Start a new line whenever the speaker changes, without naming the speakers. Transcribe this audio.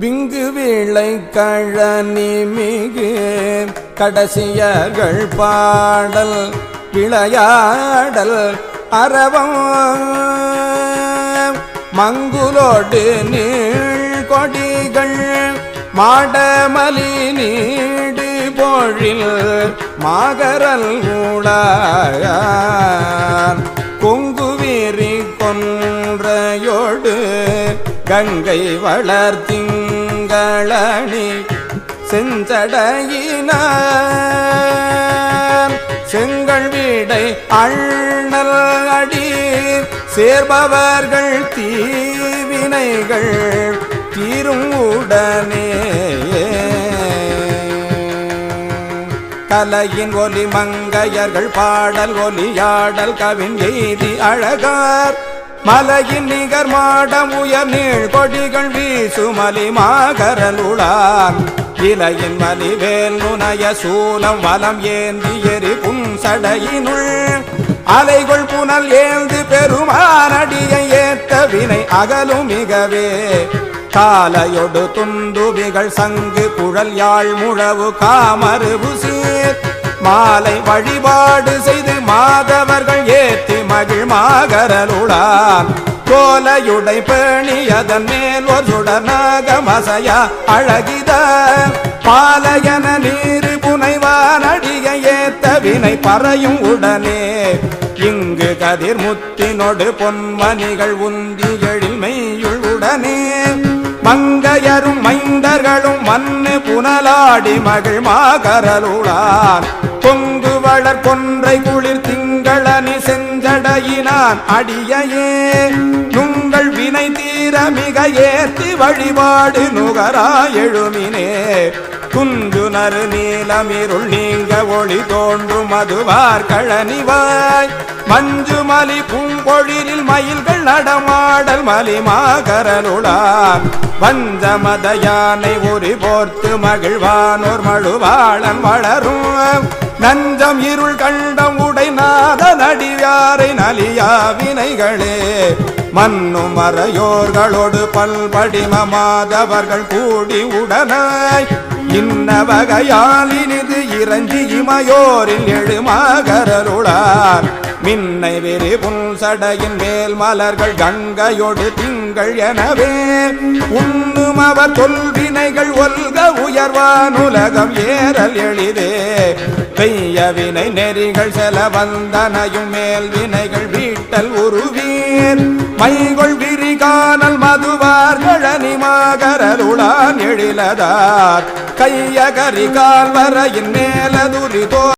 Wing வீளை கழனி மிகு கடைசியர்கள் பாடல் விளையாடல் அறவம். மங்குலோடு நீள் கொடிகள் மாடமலி நீடு பொழில் மாகரல் ஊடார் கொங்குவீரி கொன்றையோடு கங்கை வளர்த்திங்களணி செஞ்சடையின செங்கல் வீடை அண்ணல் அடி சேர்பவர்கள் தீவினைகள் தீரும் உடனே. கலையின் ஒலி மங்கையர்கள் பாடல் ஒலியாடல் கவின் எய்தி அழகார். மலையின் நிகர் மாடம் உயர் நீள் கொடிகள் வீசுமலி மாகரலுளான் இலையின் மலிவேல் நுணைய சூலம் வலம் ஏந்தி எரி புன்சடையினுள். அலைகள் புனல் ஏந்து பெருமானடியை ஏத்த வினை அகலும் மிகவே. காலையொடு துந்துபிகள் சங்கு குழல் யாழ் முழவு காமருவு சீர் மாலை வழிபாடு செய்து மாதவர்கள் ஏற்றி மகிழ் மாகரலுளான் கோலையுடை பேணி அதன் மேல் ஒரு சுடனாக மசையா அழகித. பாலையன நீரு புனைவான் அடிய ஏத்த வினை பறையும் உடனே. இங்கு கதிர் முத்தினொடு பொன்மணிகள் உந்தி எழில் உடனே. மங்கையரும் மைந்தர்களும் மண்ணு புனலாடி மகிழ் மாகரலுளான் பொங்கு வளர் கொன்றை குளிர் திங்களனி செஞ்சடையினான் அடியையே. உங்கள் வினை தீர மிக ஏத்தி வழிபாடு நுகரா எழுமினே. குஞ்சுனரு நீலமிருள் நீங்க ஒளி தோன்றும் மதுவார் கழனிவாய். மஞ்சு மலி பூங்கொழிலில் மயில்கள் நடமாடல் மலி மலிமாகரலுளான் வஞ்சமத யானை உரி போர்த்து மகிழ்வானோர் மழுவாளன் வளரும். நஞ்சம் இருள் கண்டம் உடைநாத நடிகாரை நலியா வினைகளே. மண்ணும் மறையோர்களோடு பல்படிம மாதவர்கள் கூடி உடனாய். இன்ன வகையால் இனிது இறஞ்சி இமையோரில் எழுமாகரருளார். மின்னை வெறி புன்சடையின் மேல் மலர்கள் கங்கையொடு திங்கள் எனவே உண்ணும் அவர் தொல்வினைகள் ஒல்க உயர்வான் உலகம் ஏறல் எளிதே. பெய்ய வினை நெறிகள் செல வந்தனையும் மேல் வினைகள் வீட்டல் உருவீர். மைகொள் கழனி எழிலதார். கையகரி கால்வரையின் வரையின் மேலதுரி தோ